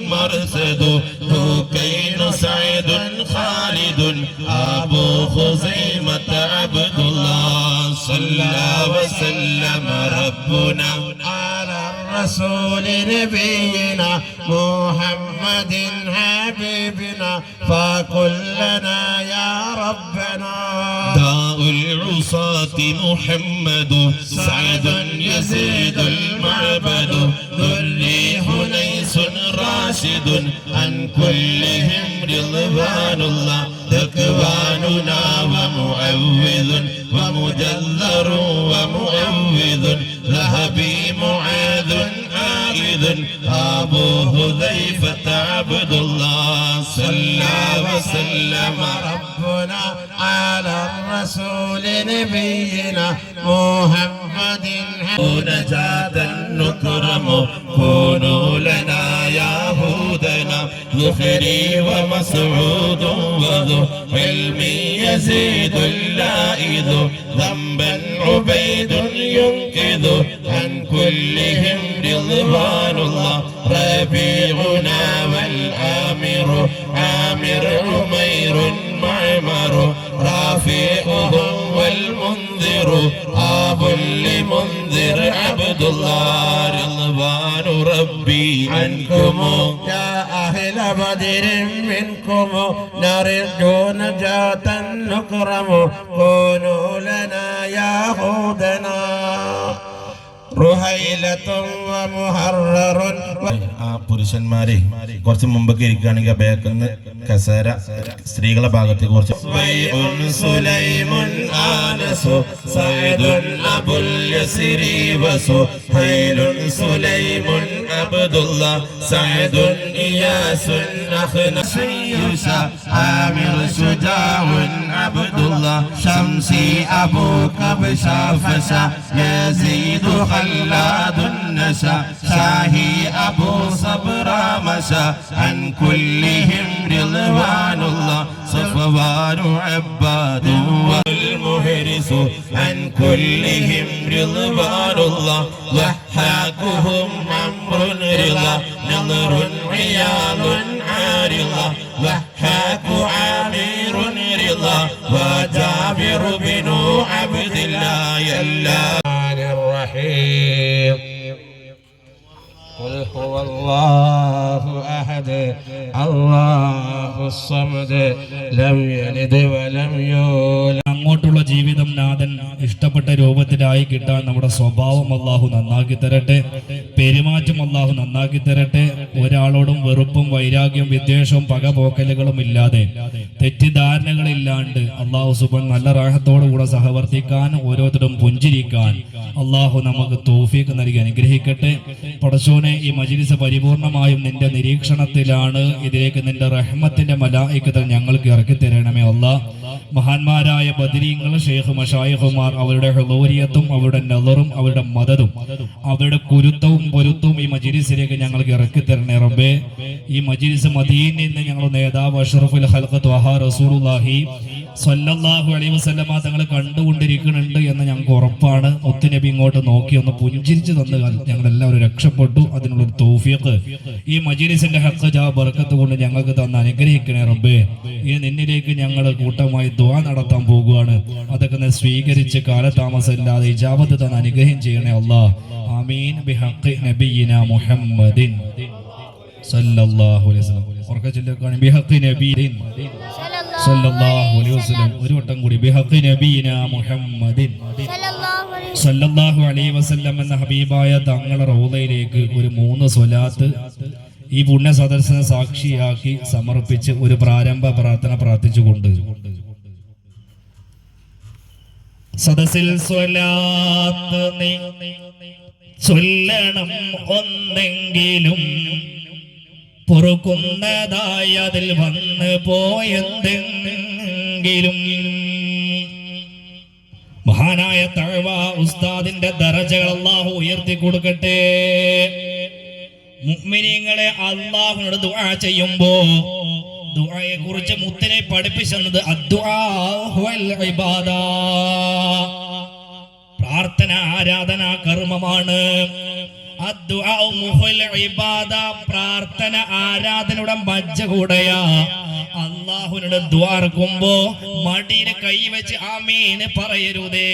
مرصد ذوكين سعيد خالد أبو خزيمة عبد الله صلى وسلم ربنا. على الرسول نبينا محمد حبيبنا فقل لنا يا ربنا. داء العصاة محمد سعد يزيد المعبد ذري راشد عن كلهم رضوان الله. تكواننا ومعوذ ومجذر ومعوذ. ذهبي معاذ عائذ أبو هذيفة عبد الله. صلى وسلم ربنا على الرسول نبينا محمد. نجاة نكرم. كونوا لنا هودنا ذخري ومسعود وذو علم يزيد اللائذ ذنبا عبيد ينقذ عن كلهم رضوان الله ربيعنا والآمر عامر عمير معمر رافعهم والمنذر آب لمنذر عبد الله رضوان ربي عنكم يا أهل بدر منكم نرجو نجاة نكرم كونوا لنا يا هودنا റുഹൈലത്തും വമുഹററുൻ ആ പുരുഷന്മാരെ കുറച്ച് മുമ്പൊക്കെ ഇരിക്കുകയാണെങ്കിൽ ബാക്കിന്ന് കസേര സ്ത്രീകളെ ഭാഗത്ത് കുറച്ച് آنس سعد أبو اليسر وسو حيل سليم عبد الله سعد إياس أخنا. سيوسا عامر شجاع عبد الله شمسي أبو كبشا فسا يزيد خلاد النسا شاهي أبو صبر مسا عن كلهم رضوان الله صفوان عباد عن كلهم رضوان الله. ضحاكهم عمر رضا نظر عياض عارضة. ضحاك عامر رضا وجابر بن عبد الله الرحيم. قل هو الله أحد الله الصمد لم يلد ولم يولد. അങ്ങോട്ടുള്ള ജീവിതം നാഥൻ ഇഷ്ടപ്പെട്ട രൂപത്തിലായി കിട്ടാൻ നമ്മുടെ സ്വഭാവം അള്ളാഹു നന്നാക്കി തരട്ടെ. പെരുമാറ്റം അള്ളാഹു നന്നാക്കി തരട്ടെ. ഒരാളോടും വെറുപ്പും വൈരാഗ്യവും വിദ്വേഷവും പകപോക്കലുകളും ഇല്ലാതെ തെറ്റിദ്ധാരണകളില്ലാണ്ട് അള്ളാഹു സുബൻ നല്ല റാഹത്തോടുകൂടെ സഹവർത്തിക്കാൻ ഓരോരുത്തരും പുഞ്ചിരിക്കാൻ അള്ളാഹു നമുക്ക് തോഫീക്ക് നൽകി അനുഗ്രഹിക്കട്ടെ. പടച്ചോനെ ഈ മജിലിസ് പരിപൂർണമായും നിന്റെ നിരീക്ഷണത്തിലാണ്. ഇതിലേക്ക് നിന്റെ റഹ്മത്തിന്റെ മലായിക്കത്തിൽ ഞങ്ങൾക്ക് ഇറക്കി തരണമേ അള്ളാഹ് മഹാന്മാരായ ബദരീങ്ങൾ ഷെയ്ഖ് മഷായിഹുമാർ അവരുടെ ഹൃദോരിയത്തും അവരുടെ നദറും അവരുടെ മദതും അവരുടെ കുരുത്തവും പൊരുത്തവും ഈ മജിരിസിലേക്ക് ഞങ്ങൾക്ക് ഇറക്കി തരണേ റബ്ബേ. ഈ മജിരിസ് മദീനിൽ നിന്ന് ഞങ്ങളുടെ നേതാവ് അഷ്റഫുൽ ഹൽഖത്ത് വഹാ റസൂലുള്ളാഹി സ്വല്ലല്ലാഹു അലൈ വസല്ലമ തങ്ങൾ കണ്ടുകൊണ്ടിരിക്കുന്നുണ്ട് എന്ന് ഞങ്ങൾക്ക് ഉറപ്പാണ്. ഒത്തിനബി ഇങ്ങോട്ട് നോക്കി ഒന്ന് പുഞ്ചിരിച്ചു തന്നു ഞങ്ങൾ എല്ലാവരും രക്ഷപ്പെട്ടു. അതിനുള്ള തൗഫീഖ്. ഈ മജിലിസിന്റെ ഹക്ക് ജാ ബർക്കത്ത് കൊണ്ട് ഞങ്ങൾക്ക് തന്ന അനുഗ്രഹിക്കണേ റബ്ബേ. ഈ നിന്നിലേക്ക് ഞങ്ങൾ കൂട്ടമായി ദുആ നടത്താൻ പോകുകയാണ് അതൊക്കെ സ്വീകരിച്ച് കാലതാമസമില്ലാതെ ഇജാബത്ത് തന്ന് അനുഗ്രഹം ചെയ്യണേ അള്ളാഹ് ആമീൻ. ബിഹഖി നബിയിന മുഹമ്മദിൻ. സല്ലല്ലാഹു അലൈഹി വസല്ലം. ഉറക്കെ ചൊല്ലുകയാണ് ബിഹഖി സല്ലല്ലാഹു അലൈഹി വസല്ലം. ഒരു വട്ടം കൂടി. മുഹമ്മദിൻ. സല്ലല്ലാഹു അലൈഹി വസല്ലം എന്ന ഹബീബായ തങ്ങളുടെ ഒരു മൂന്ന് സ്വലാത്ത് ഈ പുണ്യ സദർശന സാക്ഷിയാക്കി സമർപ്പിച്ച് ഒരു പ്രാരംഭ പ്രാർത്ഥന പ്രാർത്ഥിച്ചുകൊണ്ട്. സദസ്സിൽ സ്വലാത്ത് നീ ചൊല്ലണം ഒന്നെങ്കിലും പൊറുക്കുന്നതായി അതിൽ വന്ന് പോയെന്തെങ്കിലും. മഹാനായ തഴവ ഉസ്താദിന്റെ ദറജകൾ അള്ളാഹു ഉയർത്തി കൊടുക്കട്ടെ. മുഅ്മിനീങ്ങളെ അള്ളാഹുനോട് ദുആ ചെയ്യുമ്പോ ദുആയെ കുറിച്ച് മുത്തിനെ പഠിപ്പിച്ചത് പ്രാർത്ഥന ആരാധന കർമ്മമാണ്. പ്രാർത്ഥന ആരാധനയുടെ മജ്ജ കൂടെയാ. അള്ളാഹുവിനോട് ദ്വാർക്കുമ്പോ മടിയിൽ കൈവച്ച് ആമീന് പറയരുതേ.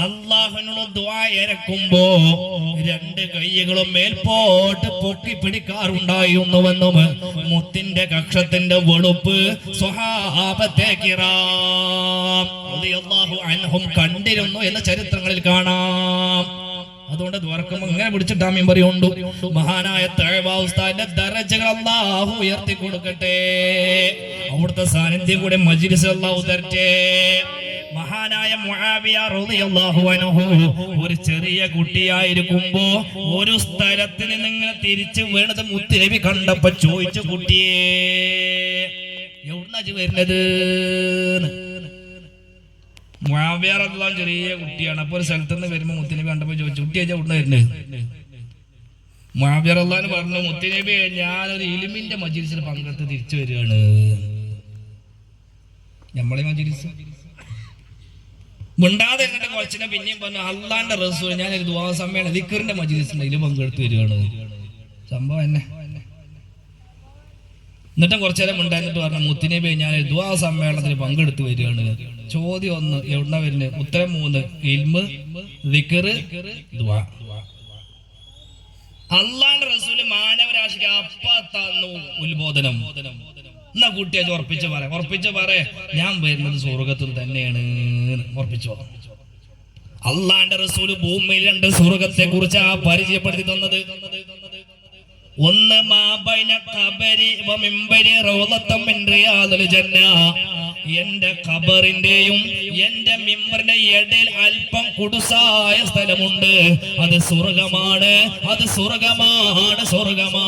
അല്ലാഹുവിനോട് ദുആ ഇറക്കുമ്പോ രണ്ട് കൈകളും മേൽപോട്ട് പൊക്കി പിടിക്കാറുണ്ടായിരുന്നുവെന്നും മുത്തിന്റെ കക്ഷത്തിന്റെ വെളുപ്പ് അൻഹും കണ്ടിരുന്നു എന്ന ചരിത്രങ്ങളിൽ കാണാം. അതുകൊണ്ട് ദ്വാരക്കുമ്പോ ഇങ്ങനെ പിടിച്ചിട്ട് ആമീൻ പറയുണ്ട് മഹാനായ തഴവാസ്താന്റെ ദരജകൾ അള്ളാഹു ഉയർത്തി കൊടുക്കട്ടെ. അവിടുത്തെ സാന്നിധ്യം കൂടെ മജിലിസ് അള്ളാഹു തരട്ടെ. മഹാനായ ഒരു ചെറിയ കുട്ടിയായിരിക്കുമ്പോ ഒരു സ്ഥലത്ത് നിന്ന് തിരിച്ചു വീണത് മുത്തുനബി കണ്ടപ്പോ ചോദിച്ചു കുട്ടിയെ എവിടുന്നാ വരുന്നത്? മുആവിയ ചെറിയ കുട്ടിയാണ്. അപ്പൊ ഒരു സ്ഥലത്ത് നിന്ന് വരുമ്പോ മുത്തനബി കണ്ടപ്പോ ചോദിച്ചു കുട്ടി അച്ഛാ ഉടനെ വരുന്നത് അൻഹു പറഞ്ഞു മുത്തനബി ഞാനൊരു ഇലിമിന്റെ മജിലിസിൽ പങ്കെടുത്ത് തിരിച്ചു വരികയാണ്. നമ്മളെ മജിലിസ്? മിണ്ടാതെ എന്നിട്ട് കൊച്ചിനെ പിന്നെയും പറഞ്ഞു അള്ളാന്റെ റസൂൽ ഞാൻ ഒരു ദുവാ സമ്മേളനം ദിക്കറിന്റെ മജിലിസിന്റെ ഇതിൽ പങ്കെടുത്ത് വരികയാണ്. സംഭവം എന്നെ. എന്നിട്ടും കുറച്ചു നേരം ഉണ്ടായിരുന്നിട്ട് പറഞ്ഞു മുത്തിനബി ഞാൻ ദുവാ സമ്മേളനത്തിൽ പങ്കെടുത്ത് വരികയാണ്. ചോദ്യം ഒന്ന് എവിടെ വരുന്നത് ഉത്തരം മൂന്ന് ഇൽമ് അള്ളാന്റെ റസൂൽ മാനവരാശിക്ക് അപ്പ തന്നു ഉത്ബോധനം. എന്നാ കുട്ടിയെ ഉറപ്പിച്ച് പറ ഉറപ്പിച്ച് പറ ഞാൻ വരുന്നത് സ്വർഗത്തിൽ തന്നെയാണ് ഉറപ്പിച്ചു അള്ളാന്റെ റസൂൽ ഭൂമിയിലുണ്ട് സ്വർഗത്തെ കുറിച്ച് ആ പരിചയപ്പെടുത്തി തന്നത്? ഒന്ന് മാബൈന കബരി മിമ്പരി മിൻ റിയാദുൽ ജന്ന. എന്റെ ഖബറിന്റെയും എന്റെ മിമ്പറിന്റെ ഇടയിൽ അല്പം കുടുസായ സ്ഥലമുണ്ട്. അത് സ്വർഗമാണ് അത് സ്വർഗമാണ് സ്വർഗമാണ്.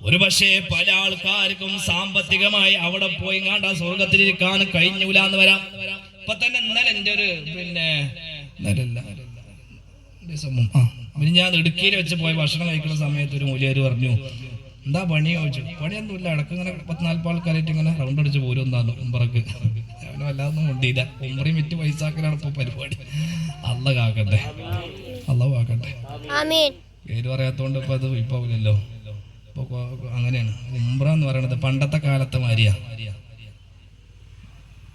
ഒരു പക്ഷേ പല ആൾക്കാർക്കും സാമ്പത്തികമായി അവിടെ പോയി കണ്ട സ്വർഗത്തിലിരിക്കാൻ കഴിഞ്ഞൂല എന്ന് വരാം. ഇപ്പൊ തന്നെ ഇന്നലെ എന്റെ ഒരു പിന്നെ പിന്നെ ഞാൻ ഇടുക്കിയിൽ വെച്ച് പോയി ഭക്ഷണം കഴിക്കുന്ന സമയത്ത് ഒരു മൂലിയാര് പറഞ്ഞു എന്താ പണി? ചോദിച്ചു. പണിയൊന്നുമില്ല ഇടയ്ക്ക് ഇങ്ങനെ പത്ത് നാൽപ്പത് ആൾക്കാരായിട്ട് ഇങ്ങനെ റൗണ്ട് അടിച്ച് പോരും എന്നാണ് ഉമ്പറക്ക് അവന് വല്ലാതൊന്നും കൊണ്ടില്ല ഉമ്പറയും വിറ്റ് പൈസാക്കലാണ് ഇപ്പൊ പരിപാടി. അല്ല കാക്കട്ടെ. അല്ല കാക്കട്ടെ. പേര് പറയാത്തോണ്ട് ഇപ്പൊ അത് ഇപ്പൊ കൊ- അങ്ങനെയാണ്. ഉംറ എന്ന് പറയണത് പണ്ടത്തെ കാലത്തെ മാരിയാ.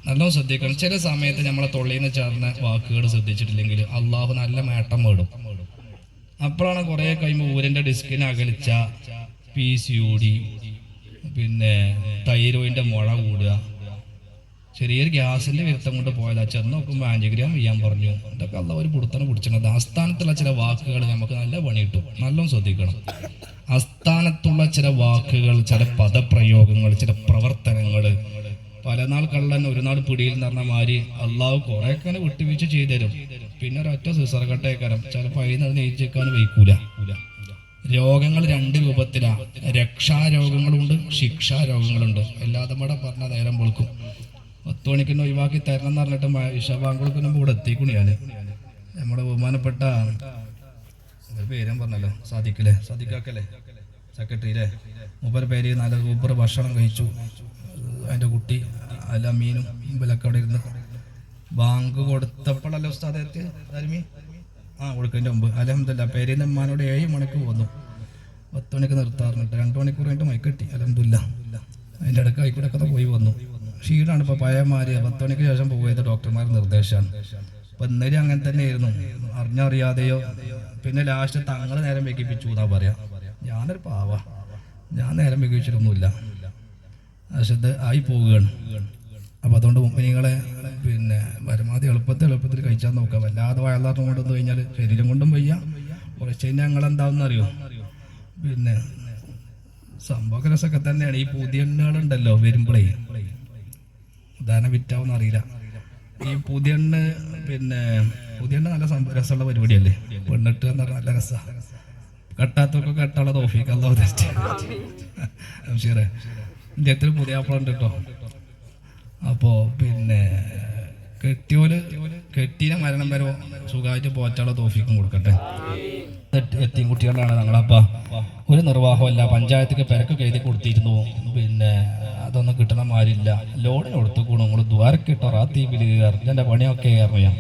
നല്ലോണം ശ്രദ്ധിക്കണം. ചില സമയത്ത് നമ്മളെ തൊള്ളിയിൽ നിന്ന് ചേർന്ന വാക്കുകൾ ശ്രദ്ധിച്ചിട്ടില്ലെങ്കിൽ അള്ളാഹു നല്ല മേട്ടം മേടും അപ്പോഴാണ് കുറെ കഴിയുമ്പോൾ ഊരിന്റെ ഡിസ്കിന് അകലിച്ച പി സി ഓടി പിന്നെ തൈറോയിന്റെ മുഴ കൂടുക. ചെറിയൊരു ഗ്യാസിന്റെ വിരുത്തം കൊണ്ട് പോയതാ. ചെന്ന് നോക്കുമ്പോൾ ആൻജിഗ്രാം ചെയ്യാൻ പറഞ്ഞു. ഇതൊക്കെ അല്ല ഒരു പുടുത്തനെ പിടിച്ചിട്ടുണ്ട്. ആസ്ഥാനത്തുള്ള ചില വാക്കുകൾ നമുക്ക് നല്ല പണി കിട്ടും. നല്ലോണം ശ്രദ്ധിക്കണം. ആസ്ഥാനത്തുള്ള ചില വാക്കുകൾ ചില പദപ്രയോഗങ്ങൾ ചില പ്രവർത്തനങ്ങൾ പല നാൾ കള്ളൻ ഒരു നാൾ പിടിയിൽ എന്ന് പറഞ്ഞ മാതിരി അള്ളാഹു കുറെ ഒക്കെ വിട്ടുവീഴ്ച ചെയ്തുതരും പിന്നെ ഒരൊറ്റ സിസർകട്ടേക്കരം ചിലപ്പോൾ അതിന് നെയ്ച്ചേക്കാൻ വയ്ക്കൂല രോഗങ്ങൾ രണ്ട് രൂപത്തിലാണ് രക്ഷാരോഗങ്ങളുണ്ട് ശിക്ഷാരോഗങ്ങളുണ്ട്. എല്ലാതും കൂടെ പറഞ്ഞ നേരം പൊളിക്കും. പത്ത് മണിക്ക് ഒഴിവാക്കി തരണം എന്ന് പറഞ്ഞിട്ട് ഇഷബാങ്കുൾക്ക് മുമ്പ് ഇവിടെ എത്തിക്കണു നമ്മുടെ ബഹുമാനപ്പെട്ട പേരും പറഞ്ഞല്ലോ സാധിക്കില്ലേ സാധിക്കാക്കല്ലേ സെക്രട്ടറി അല്ലേ മൂപ്പര് പേര് നല്ല സൂപ്പർ ഭക്ഷണം കഴിച്ചു. അതിന്റെ കുട്ടി അല്ല മീനും ഇവലൊക്കെ അവിടെ ഇരുന്ന് ബാങ്ക് കൊടുത്തപ്പോഴല്ലേ ഉസ്താദ് ധർമ്മി ആ കൊടുക്കുന്നതിന്റെ മുമ്പ്. അലഹമില്ല പേരിന് അമ്മാനോട് ഏഴ് മണിക്ക് പോന്നു പത്ത് മണിക്ക് നിർത്താറുണ്ട്. രണ്ട് മണിക്കൂർ കഴിഞ്ഞിട്ട് മൈക്ക് കിട്ടി. അലഹമില്ല അതിന്റെ ഇടയ്ക്ക് ആയിക്കൂടെ പോയി വന്നു. ക്ഷീണാണ് ഇപ്പോൾ പഴയമാര് പത്ത് മണിക്ക് ശേഷം പോയത് ഡോക്ടർമാർ നിർദ്ദേശമാണ്. അപ്പം ഇന്നലെ അങ്ങനെ തന്നെ തന്നെയായിരുന്നു. അറിഞ്ഞറിയാതെയോ പിന്നെ ലാസ്റ്റ് തങ്ങൾ നേരം വെക്കിപ്പിച്ചു എന്നാ പറയാ. ഞാനൊരു പാവ. ഞാൻ നേരം വെക്കിച്ചിട്ടൊന്നുമില്ല ഇത് ആയി പോവുകയാണ്. അപ്പോൾ അതുകൊണ്ട് മുമ്പിനികളെ പിന്നെ പരമാവധി എളുപ്പത്തിൽ എളുപ്പത്തിൽ കഴിച്ചാൽ നോക്കുക വല്ലാതെ വയലാറിന് കൊണ്ടുവന്ന് കഴിഞ്ഞാൽ ശരീരം കൊണ്ടും വയ്യ. കുറച്ച് കഴിഞ്ഞാൽ അറിയോ പിന്നെ സംഭവ രസമൊക്കെ തന്നെയാണ്. ഈ പുതിയ എണ്ണകളുണ്ടല്ലോ വരുമ്പോഴേ ഉദാഹരണം വിറ്റാവെന്ന് അറിയില്ല. ഈ പുതിയ എണ്ണ പിന്നെ പുതിയ എണ്ണ നല്ല സംഭവ രസമുള്ള പരിപാടിയല്ലേ? പെണ്ണിട്ട് എന്ന് പറഞ്ഞാൽ നല്ല രസമാണ് കെട്ടാത്തൊക്കെ കെട്ടാളെ തോഫിക്കല്ലോ ഷീറെ പുതിയ ആപ്പിളുണ്ട് കേട്ടോ. അപ്പോ പിന്നെ കെട്ടിയോൽ കെട്ടിയ മരണം വരെ സുഖമായിട്ട് പോറ്റാളെ തോഫിക്കും കൊടുക്കട്ടെ. എത്തിയും കുട്ടികളാണ് ഞങ്ങളപ്പ ഒരു നിർവാഹമല്ല പഞ്ചായത്തിക്ക് പെരക്ക് എഴുതി കൊടുത്തിരുന്നു. പിന്നെ അതൊന്നും കിട്ടണ മാരില്ല ലോണിന് കൊടുത്തുകൂടും നിങ്ങൾ ദ്വാരക്കിട്ടോ റാത്തീപിൽ എന്റെ പണിയൊക്കെ അറിയാം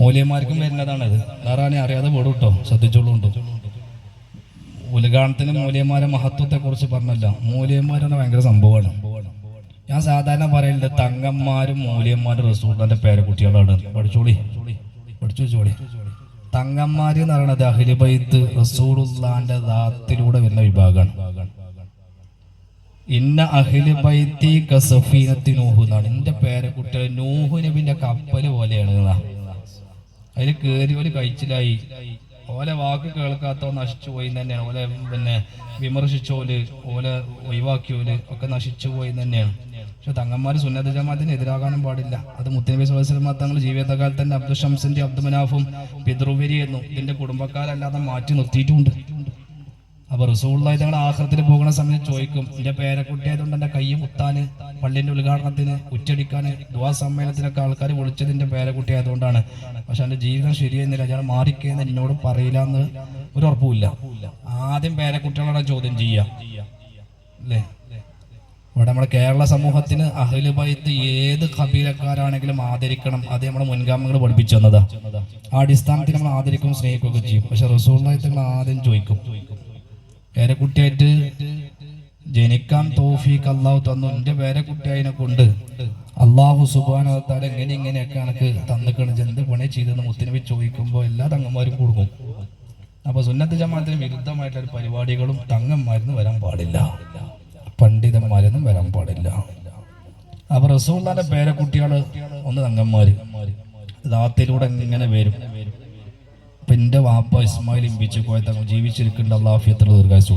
മൂല്യന്മാർക്കും വരുന്നതാണത്. വേറെ അറിയാതെ പോടും കേട്ടോ. ശ്രദ്ധിച്ചോളൂ ഉദ്ഘാടനത്തിന് മൂല്യന്മാരെ മഹത്വത്തെ കുറിച്ച് പറഞ്ഞല്ല. മൂല്യന്മാരെന്ന് ഭയങ്കര സംഭവമാണ്. ഞാൻ സാധാരണ പറയുന്നത് തങ്ങന്മാരും മൂല്യന്മാരും റസൂലിന്റെ പേരക്കുട്ടികളാണ് പഠിച്ചോളി. പഠിച്ചു വെച്ചോളി. തങ്ങന്മാര് എന്ന് പറയുന്നത് അഖിലിബൈത്ത് റസൂലുള്ളാന്റെ ദാത്തിലൂടെ വരുന്ന വിഭാഗമാണ്. ഇന്ന അഹിലിബൈത്തി കസഫീനത്തി നൂഹ് എന്നാണ്. എന്റെ പേരക്കുട്ടികൾ നൂഹ് നബിന്റെ കപ്പൽ പോലെയാണ്. അതിൽ കയറി ഒരു കഴിച്ചിലായി ഓലെ വാക്ക് കേൾക്കാത്തോ നശിച്ചു പോയി എന്ന് തന്നെയാണ്. ഓലെ പിന്നെ വിമർശിച്ചോൽ ഓലെ ഒഴിവാക്കിയോൽ ഒക്കെ നശിച്ചു പോയി എന്ന് തന്നെയാണ്. പക്ഷെ തങ്ങന്മാർ സുന്നത ജമാഅത്തിന് എതിരാകാനും പാടില്ല. അത് മുത്തനബി സ്വലമ തങ്ങൾ ജീവിതകാലത്ത് തന്നെ അബ്ദുൽ ഷംസിന്റെ അബ്ദുമനാഫും പിതൃവരിയെന്നും ഇതിന്റെ കുടുംബക്കാരല്ലാതെ മാറ്റി നിർത്തിയിട്ടുണ്ട്. അപ്പൊ റസൂള്ളായി തങ്ങൾ ആഹ്റത്തിൽ പോകുന്ന സമയത്ത് ചോദിക്കും എന്റെ പേരക്കുട്ടി ആയതുകൊണ്ട് എന്റെ കൈ മുത്താന് പള്ളിന്റെ ഉദ്ഘാടനത്തിന് ഉച്ചടിക്കാന് ദുവാ സമ്മേളനത്തിനൊക്കെ ആൾക്കാർ വിളിച്ചത് എന്റെ പേരക്കുട്ടി ആയതുകൊണ്ടാണ്. പക്ഷെ എന്റെ ജീവിതം ശരിയായിരുന്നില്ല. ഞാൻ മാറിക്കേന്ന് എന്നോട് പറയില്ല എന്ന് ഒരു ഉറപ്പുമില്ല ആദ്യം പേരക്കുട്ടികളോടെ ചോദ്യം ചെയ്യാം. അല്ലേ ഇവിടെ നമ്മുടെ കേരള സമൂഹത്തിന് അഹലുബൈത്ത് ഏത് കബീലക്കാരാണെങ്കിലും ആദരിക്കണം. അത് നമ്മുടെ മുൻഗാമികൾ പഠിപ്പിച്ചു തന്നതാ. ആ അടിസ്ഥാനത്തിൽ നമ്മൾ ആദരിക്കും സ്നേഹിക്കുകയൊക്കെ ചെയ്യും. പക്ഷെ റസൂള്ളായി തങ്ങൾ ആദ്യം ചോദിക്കും. പേരക്കുട്ടിയായിട്ട് ജനിക്കാൻ തോഫീക്ക് അള്ളാഹു തന്നു. എന്റെ പേരക്കുട്ടിയായതിനെ കൊണ്ട് അള്ളാഹു സുബാന എങ്ങനെ ഇങ്ങനെയൊക്കെ എനിക്ക് തന്നിക്കണം. എന്ത് പണി ചെയ്തെന്ന് മുത്തിനവി ചോദിക്കുമ്പോൾ എല്ലാ തങ്ങന്മാരും കൊടുക്കും. അപ്പൊ സുന്നത്ത് ജമാത്തിന് വിരുദ്ധമായിട്ടുള്ള പരിപാടികളും തങ്ങന്മാരെന്ന് വരാൻ പാടില്ല. പണ്ഡിതന്മാരൊന്നും വരാൻ പാടില്ല. അപ്പൊ റസൂള്ളാന്റെ പേരക്കുട്ടികൾ ഒന്ന് തങ്ങന്മാര്. ദാത്തിലൂടെ ഇങ്ങനെ വരും. അപ്പൊ എന്റെ വാപ്പ ഇസ്മായിൽ ഇമ്പിച്ച് പോയ തങ്ങൾ ജീവിച്ചിരിക്കേണ്ട അള്ളാഫിയത്തുള്ള ദീർഘായുസ്